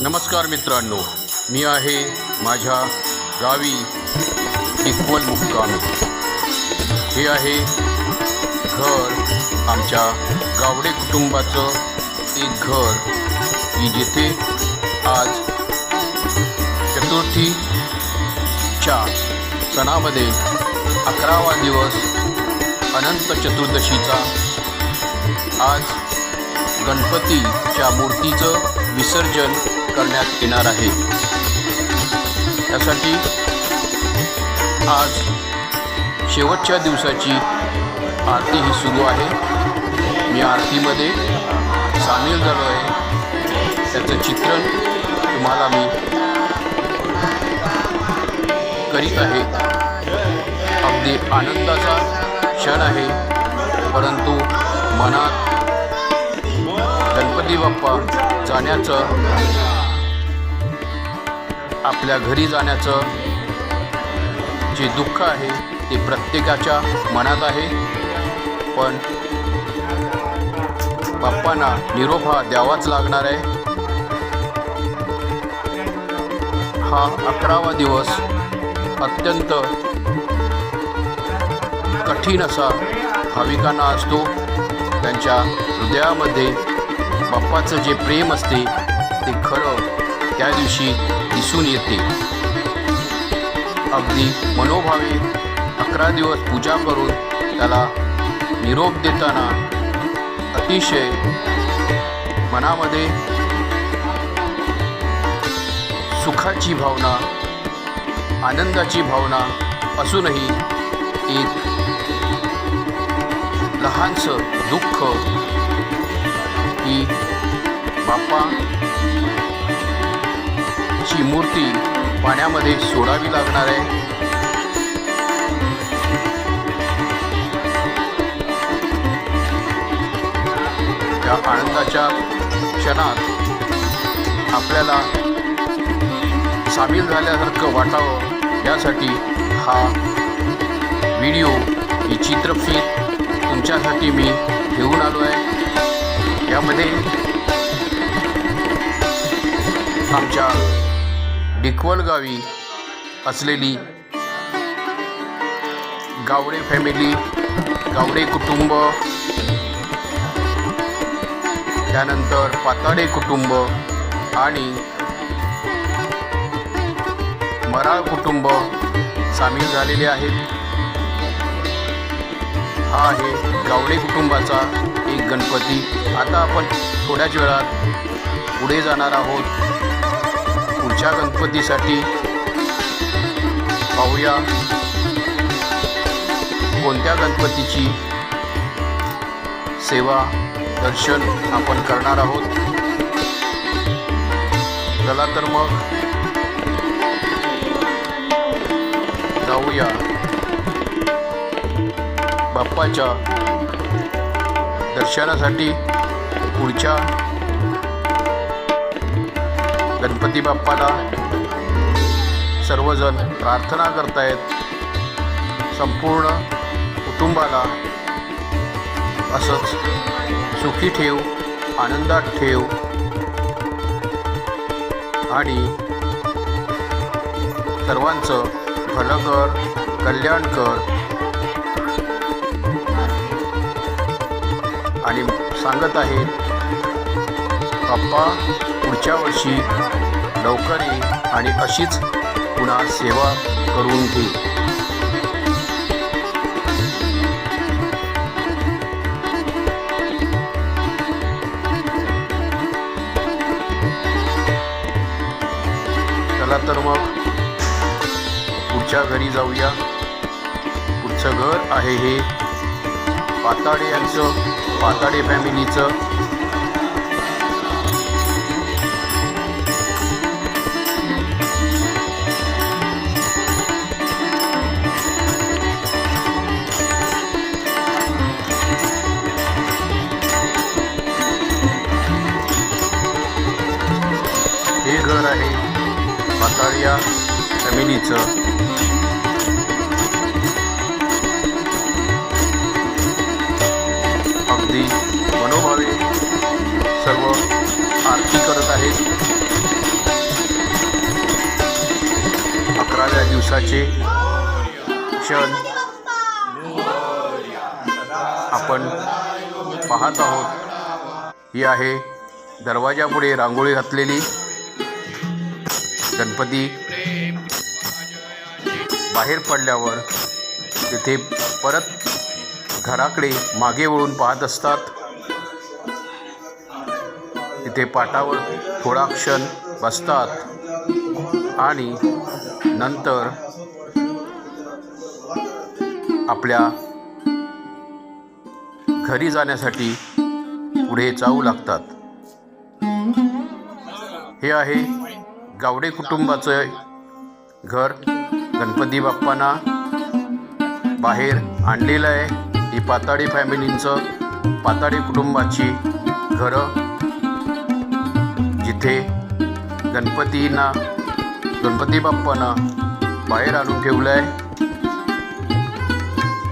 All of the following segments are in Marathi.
नमस्कार मित्रांनो मी आहे माझ्या गावी इक्वल मुक्कामी. हे आहे घर आमच्या गावडे कुटुंबाचं एक घर. की जिथे आज चतुर्थीच्या सणामध्ये अकरावा दिवस अनंत चतुर्दशीचा आज गणपतीच्या मूर्तीचं विसर्जन करण्यात येणार आहे. त्यासाठी आज शेवटच्या दिवसाची आरती ही सुरू आहे. मी आरतीमध्ये सामील झालो आहे. त्याचं चित्रण तुम्हाला मी करीत आहे. अगदी आनंदाचा क्षण आहे. परंतु मनात गणपती बाप्पा जाण्याचं आपल्या घरी जाण्याचं जे दुःख आहे ते प्रत्येकाच्या मनात आहे. पण बाप्पांना निरोप हा द्यावाच लागणार आहे. हा अकरावा दिवस अत्यंत कठीण असा भाविकांना असतो. त्यांच्या हृदयामध्ये बाप्पाचं जे प्रेम असते ते खरं त्या दिवशी दिसून येते. अगदी मनोभावे अकरा दिवस पूजा करून त्याला निरोप देताना अतिशय मनामध्ये सुखाची भावना आनंदाची भावना असूनही एक लहानसं दुःख की बाप्पा मूर्ती पाण्यामध्ये सोडावी लागणार आहे. त्या आनंदाच्या क्षणात आपल्याला सामील झाल्यासारखं वाटावं यासाठी हा व्हिडिओ ही चित्रफित तुमच्यासाठी मी घेऊन आलो आहे. यामध्ये आमच्या डिकवल गावी असलेली गावडे फॅमिली गावडे कुटुंब त्यानंतर पाताडे कुटुंब आणि मराळ कुटुंब सामील झालेले आहेत. हा आहे गावडे कुटुंबाचा एक गणपती. आता आपण थोड्याच वेळात पुढे जाणार आहोत. पुढच्या गणपतीसाठी पाहूया कोणत्या गणपतीची सेवा दर्शन आपण करणार आहोत. चला तर मग जाऊया बाप्पाच्या दर्शनासाठी पुढच्या गणपती बाप्पाला सर्वजण प्रार्थना करतायत. संपूर्ण कुटुंबाला असंच सुखी ठेव आनंदात ठेव. आणि सर्वांचं भलं कर कल्याण कर. आणि सांगत आहे बाप्पा पुढच्या वर्षी लवकर ये आणि अशीच पुन्हा सेवा करून घे. चला तर मग पुढच्या घरी जाऊया. पुढचं घर आहे हे. पाताडे यांचं पाताडे फॅमिलीचं सकाळी या फॅमिलीचं अगदी मनोभावे सर्व आरती करत आहेत. अकराव्या दिवसाचे क्षण आपण पाहत आहोत. ही आहे दरवाजापुढे रांगोळी घातलेली. गणपती बाहेर पडल्यावर तिथे परत घराकडे मागे वळून पाहत असतात. तिथे पाटावर थोडा क्षण बसतात आणि नंतर आपल्या घरी जाण्यासाठी पुढे जाऊ लागतात. हे आहे गावडे कुटुंबाचं घर गणपती बाप्पांना बाहेर आणलेलं आहे. ही पाताळी फॅमिलींचं पाताळी कुटुंबाची घरं. जिथे गणपतींना गणपती बाप्पांना बाहेर आणून ठेवलं आहे.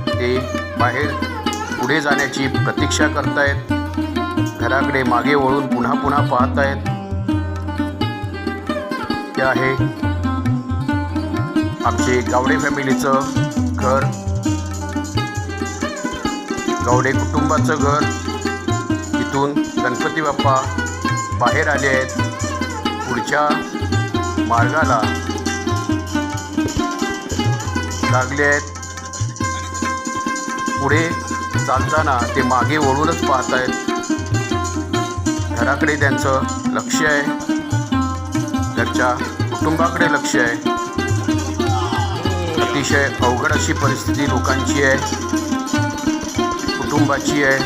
ते बाहेर पुढे जाण्याची प्रतीक्षा करतायत. घराकडे मागे वळून पुन्हा पुन्हा पाहत आहेत ते आहे. आमचे गावडे फॅमिलीचं घर गावडे कुटुंबाचं घर इथून गणपती बाप्पा बाहेर आले आहेत पुढच्या मार्गाला लागले आहेत. पुढे चालताना ते मागे वळूनच पाहत आहेत घराकडे त्यांचं लक्ष आहे. घरच्या कुटुंबाकडे लक्ष आहे. अतिशय अवघड अशी परिस्थिती लोकांची आहे. कुटुंबाची आहे.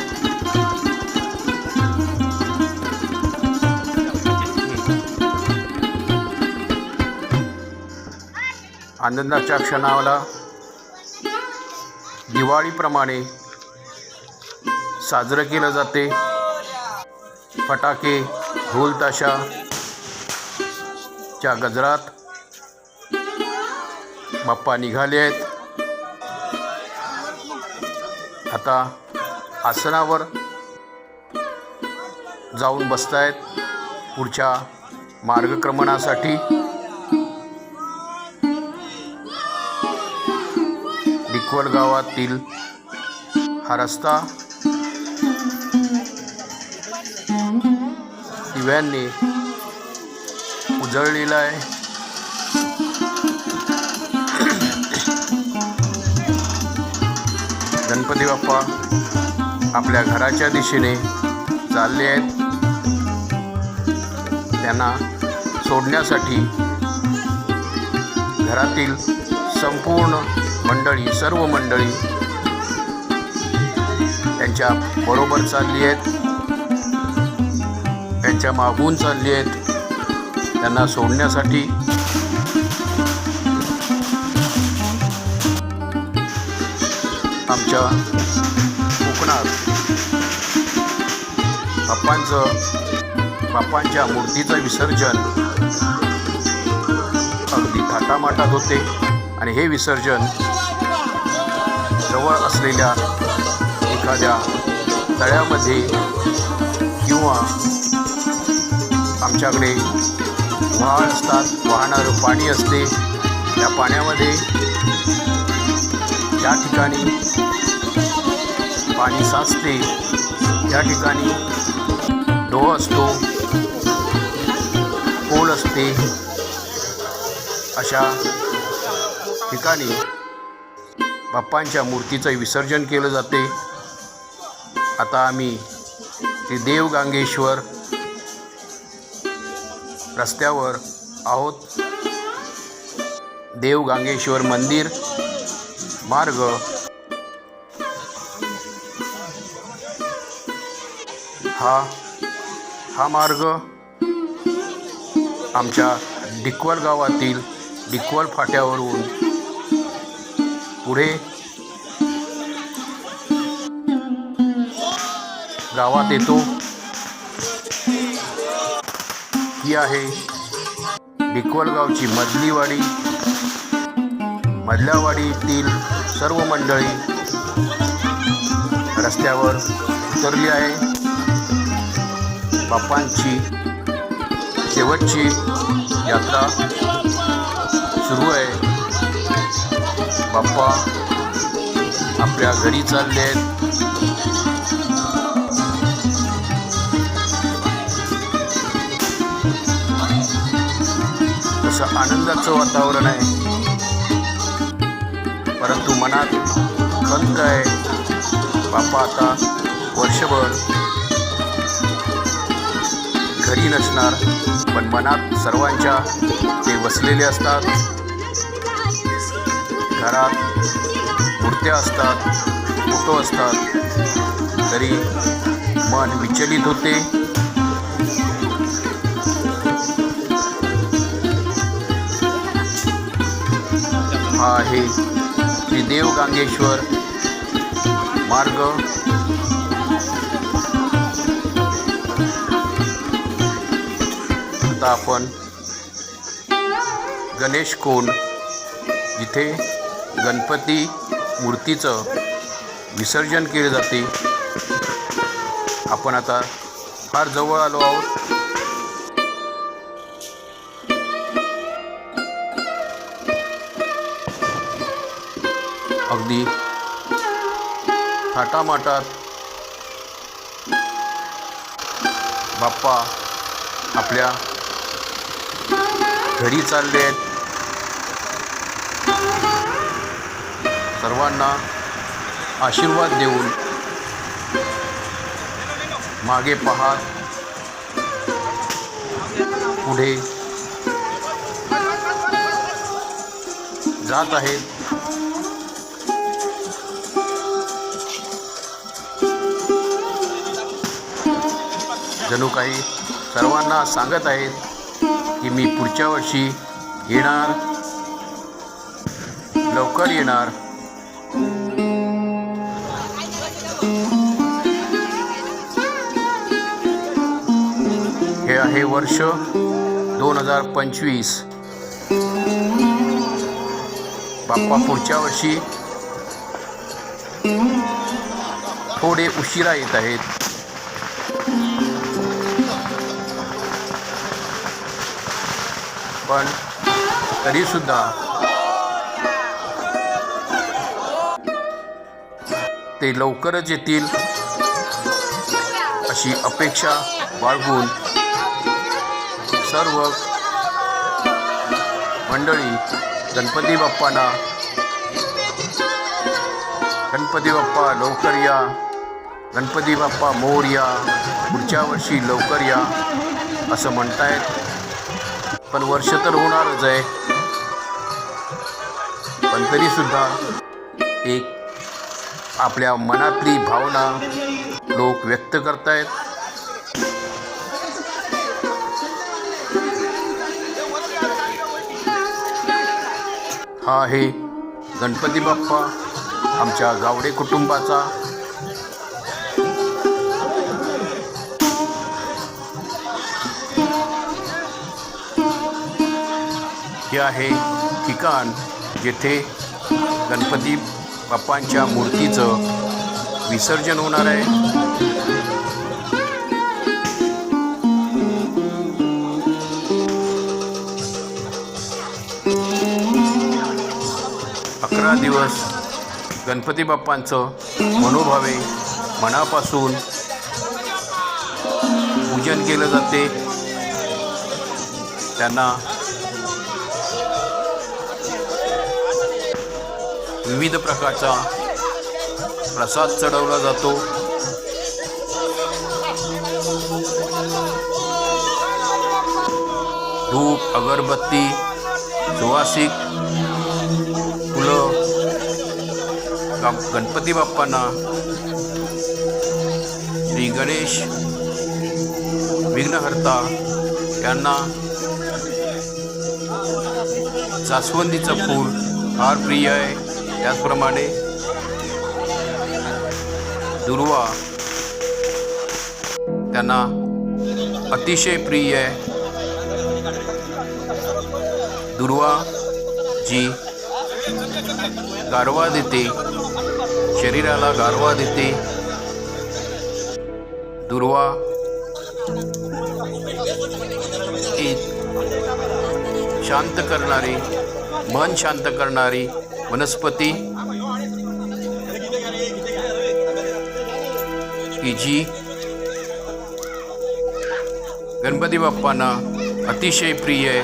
आनंदाच्या क्षणाला दिवाळीप्रमाणे साजरं केलं जाते. फटाके ढोलताशा च्या गजरात बाप्पा निघाले आहेत. आता आसनावर जाऊन बसतायत पुढच्या मार्गक्रमणासाठी. डिकवल गावातील हा रस्ता दिव्यांनी उजळलेला आहे. गणपती बाप्पा आपल्या घराच्या दिशेने चालले आहेत. त्यांना सोडण्यासाठी घरातील संपूर्ण मंडळी सर्व मंडळी त्यांच्या बरोबर चालली आहेत. त्यांच्या मागून चालली आहेत. त्यांना सोडण्यासाठी आमच्या कोकणात बाप्पांचं बाप्पांच्या मूर्तीचं विसर्जन अगदी थाटामाटात होते. आणि हे विसर्जन जवळ असलेल्या एखाद्या तळ्यामध्ये किंवा आमच्याकडे व्हाळ असतात वाहणारं पाणी असते. त्या पाण्यामध्ये ज्या ठिकाणी पाणी साचते. त्या ठिकाणी डोह असतो. पोल असते. अशा ठिकाणी बाप्पांच्या मूर्तीचं विसर्जन केलं जाते. आता आम्ही ते देवगांगेश्वर रस्त्यावर आहोत. देवगांगेश्वर मंदिर मार्ग. हा हा मार्ग आमच्या डिकवल गावातील डिकवल फाट्यावरून पुढे गावात येतो. माहिती आहे. डिकवल गावची मधल्यावाडीतील सर्व मंडळी रस्त्यावर उतरली आहे. बाप्पांची शेवटची यात्रा सुरू आहे. बाप्पा आपल्या घरी चालले आहेत. आनंदाचं वातावरण आहे. परंतु मनात खंत आहे. बापा आता वर्षभर घरी नसणार पण मनात सर्वांच्या ते वसलेले असतात. घरात मूर्त्या असतात फोटो असतात. तरी मन विचलित होते. आहे. श्री देव गांगेश्वर मार्ग. आता आपण गणेश कोण? इथे गणपती मूर्तीचं विसर्जन केले जाते. आपण आता फार जवळ आलो आहोत. अगदी थाटामाटात बाप्पा आपल्या घरी चालले आहेत। सर्वांना आशीर्वाद देऊन मागे पाहात पुढे जात आहेत जणू काही सर्वांना सांगत आहेत की मी पुढच्या वर्षी येणार लवकर येणार. हे आहे वर्ष दोन हजार पंचवीस. बाप्पा पुढच्या वर्षी थोडे उशिरा येत आहेत. पण तरीसुद्धा. ते लवकरच येतील अशी अपेक्षा बाळगून सर्व मंडळी गणपती बाप्पांना गणपती बाप्पा लवकर या. गणपती बाप्पा मोर या. पुढच्या वर्षी लवकर या असं म्हणतायत. पण वर्ष तर होणारच आहे. पण तरीसुद्धा एक आपल्या मनातली भावना लोक व्यक्त करतायत. हा आहे गणपती बाप्पा आमच्या गावडे कुटुंबाचा. हे आहे ठिकाण जेथे गणपती बाप्पांच्या मूर्तीचं विसर्जन होणार आहे. अकरा दिवस गणपती बाप्पांचं मनोभावे मनापासून पूजन केलं जाते. त्यांना विविध प्रकारचा प्रसाद चढवला जातो. धूप अगरबत्ती सुवासिक फुलं गणपती बाप्पांना श्री गणेश विघ्नहर्ता यांना जास्वंदीचं फूल फार प्रिय आहे. त्याचप्रमाणे दुर्वा त्यांना अतिशय प्रिय आहे. दुर्वा जी गारवा देते शरीराला गारवा देते. दुर्वा एक शांत करणारी मन शांत करणारी वनस्पती की जी गणपती बाप्पांना अतिशय प्रिय आहे.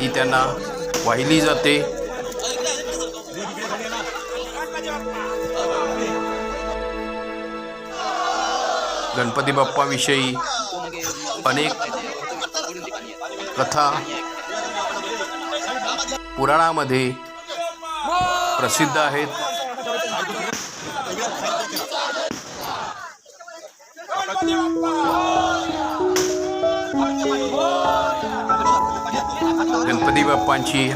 ती त्यांना वाहिली जाते. गणपती बाप्पाविषयी अनेक कथा पुराणामध्ये प्रसिद्ध आहेत. गणपती बाप्पांची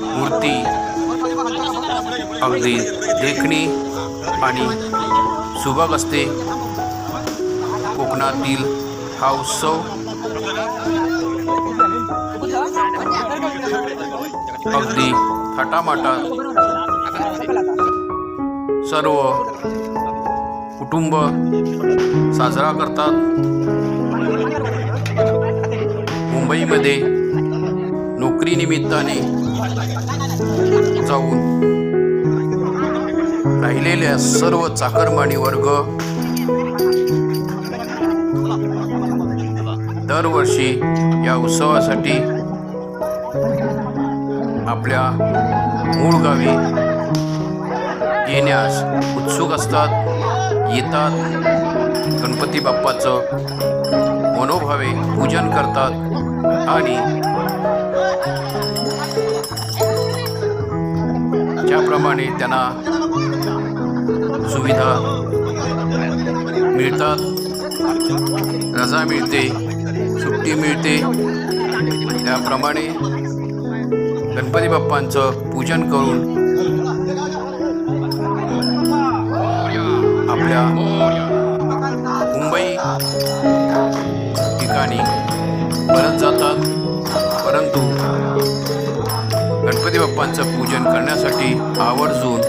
मूर्ती अगदी देखणी आणि सुबक असते. कोकणातील हा उत्सव अगदी थाटामाटात सर्व कुटुंब साजरा करतात. मुंबईमध्ये नोकरीनिमित्ताने जाऊन राहिलेल्या सर्व चाकरमानी वर्ग दरवर्षी या उत्सवासाठी मूळ गावी येण्यास उत्सुक असतात. येतात. गणपती बाप्पाचं मनोभावे पूजन करतात. आणि ज्याप्रमाणे त्यांना सुविधा मिळतात. रजा मिळते. सुट्टी मिळते. त्याप्रमाणे गणपती बाप्पांचं पूजन करून आपल्या मुंबई ठिकाणी परत जातात. परंतु गणपती बाप्पांचं पूजन करण्यासाठी आवर्जून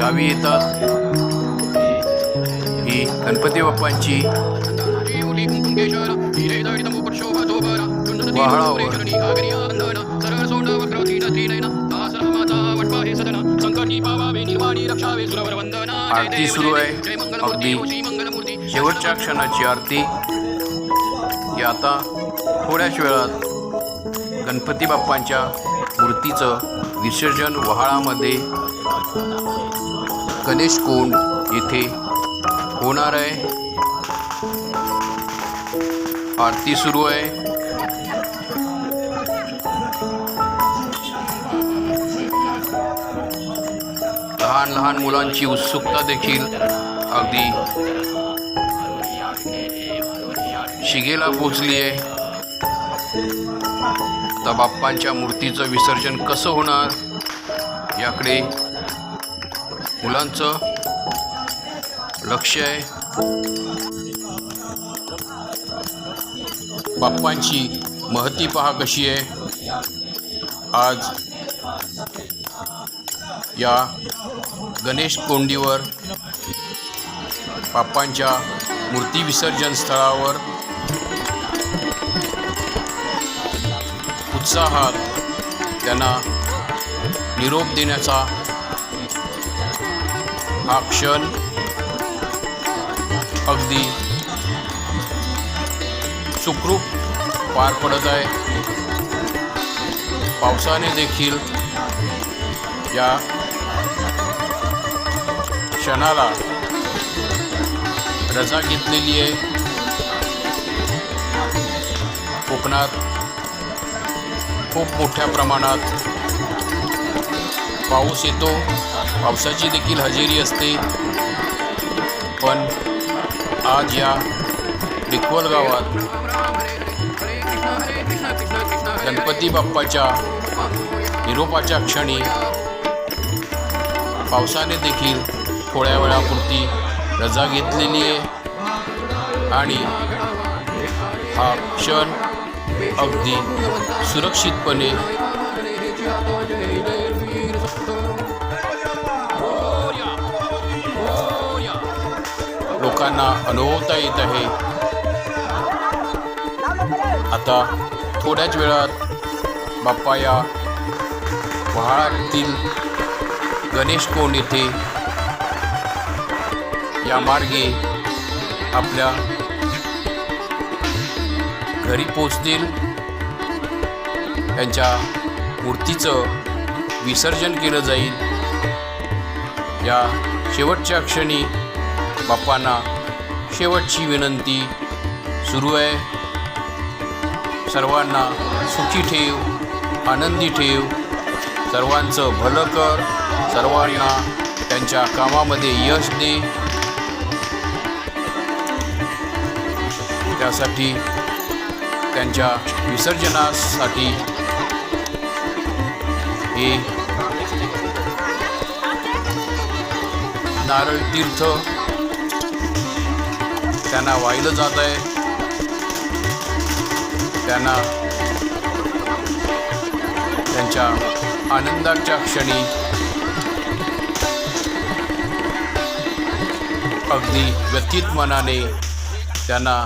गावी येतात. ही गणपती बाप्पांची आरती सुरू आहे. अगदी शेवटच्या क्षणाची आरती. ही आता थोड्याच वेळात गणपती बाप्पांच्या मूर्तीचं विसर्जन वहाळामध्ये गणेश कोंड येथे होणार आहे. आरती सुरू आहे. लहान लहान मुलांची उत्सुकता देखील अगदी शिगेला पोचली आहे. आता बाप्पांच्या मूर्तीचं विसर्जन कसं होणार? याकडे मुलांचं लक्ष आहे. बाप्पांची महती पहा कशी आहे. आज या गणेश कोंडीवर बाप्पांच्या मूर्ती विसर्जन स्थळावर उत्साहात त्यांना निरोप देण्याचा हा क्षण अगदी सुखरूप पार पडत आहे. पावसाने देखील या क्षणाला रजा घेतलेली आहे. कोकणात खूप मोठ्या प्रमाणात पाऊस येतो. पावसाची देखील हजेरी असते. पण आज या डिकवल गावात गणपती बाप्पाच्या निरोपाच्या क्षणी पावसाने देखील थोड्या वेळापुरती रजा घेतलेली आहे. आणि हा क्षण अगदी सुरक्षितपणे लोकांना अनुभवता येत आहे. आता थोड्याच वेळात बाप्पा या पहाडातील गणेश कोण येथे या मार्गे आपल्या घरी पोचतील त्यांच्या मूर्तीचं विसर्जन केलं जाईल. या शेवटच्या क्षणी बाप्पांना शेवटची विनंती सुरू आहे. सर्वांना सुखी ठेव आनंदी ठेव. सर्वांचं भलं कर. सर्वांना त्यांच्या कामामध्ये यश दे. त्यासाठी त्यांच्या विसर्जनासाठी हे नारळ तीर्थ त्यांना वाहिलं जात आहे. त्यांना त्यांच्या आनंदाच्या क्षणी अगदी व्यथित मनाने त्यांना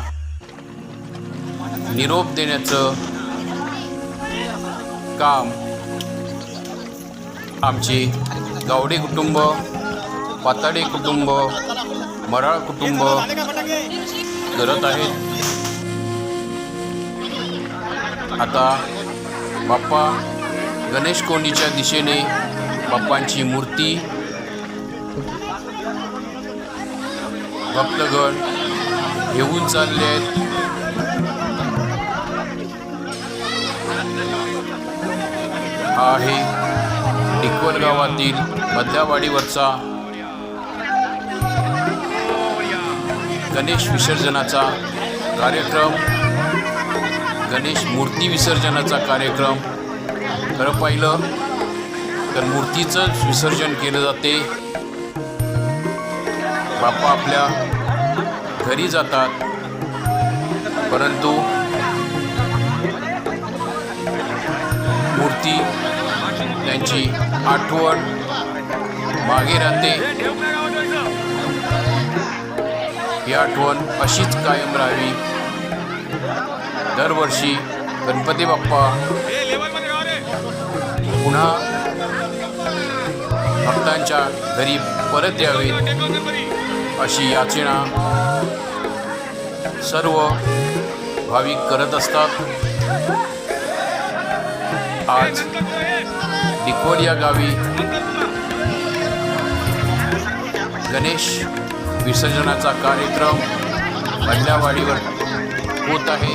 निरोप देण्याचं काम आमचे गावडे कुटुंब पाताडे कुटुंब मराळ कुटुंब करत आहेत. आता बाप्पा गणेश कोंडीच्या दिशेने बाप्पांची मूर्ती भक्तगण घेऊन चालले आहेत. हा आहे. टिकवल गावातील मधल्यावाडीवरचा गणेश विसर्जनाचा कार्यक्रम गणेश मूर्ती विसर्जनाचा कार्यक्रम. खरं पाहिलं तर मूर्तीचंच विसर्जन केलं जाते. बाप्पा आपल्या घरी जातात. परंतु मूर्ती त्यांची आठवण मागे राहते ही आठवण अशीच कायम राहावी. दरवर्षी गणपती बाप्पा पुन्हा भक्तांच्या घरी परत यावेत अशी याचना सर्व भाविक करत असतात. आज डिकोल या गावी गणेश विसर्जनाचा कार्यक्रम मधल्यावाडीवर होत आहे.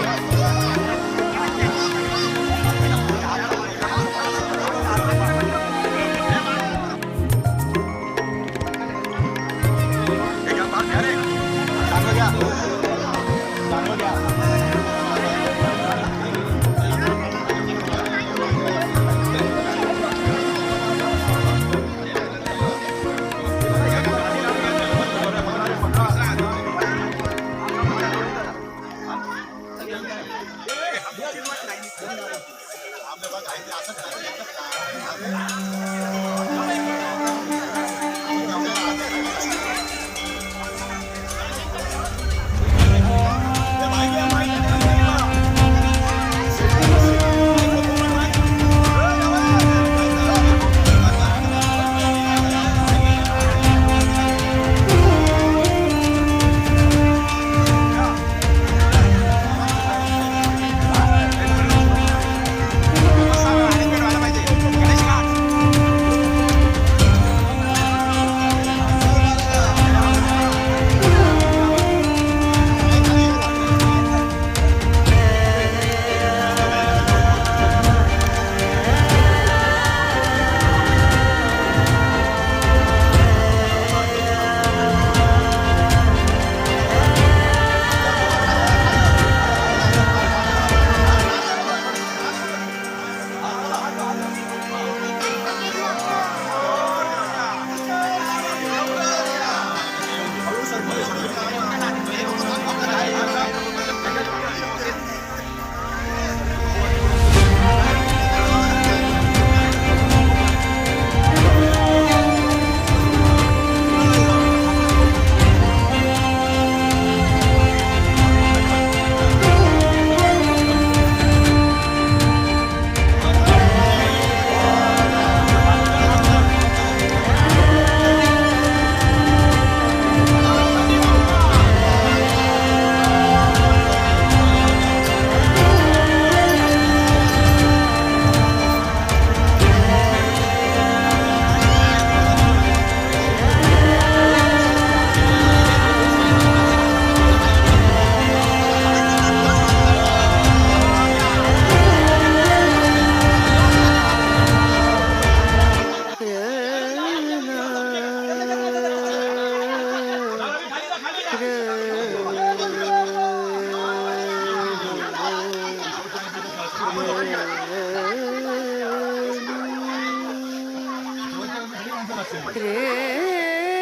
crer.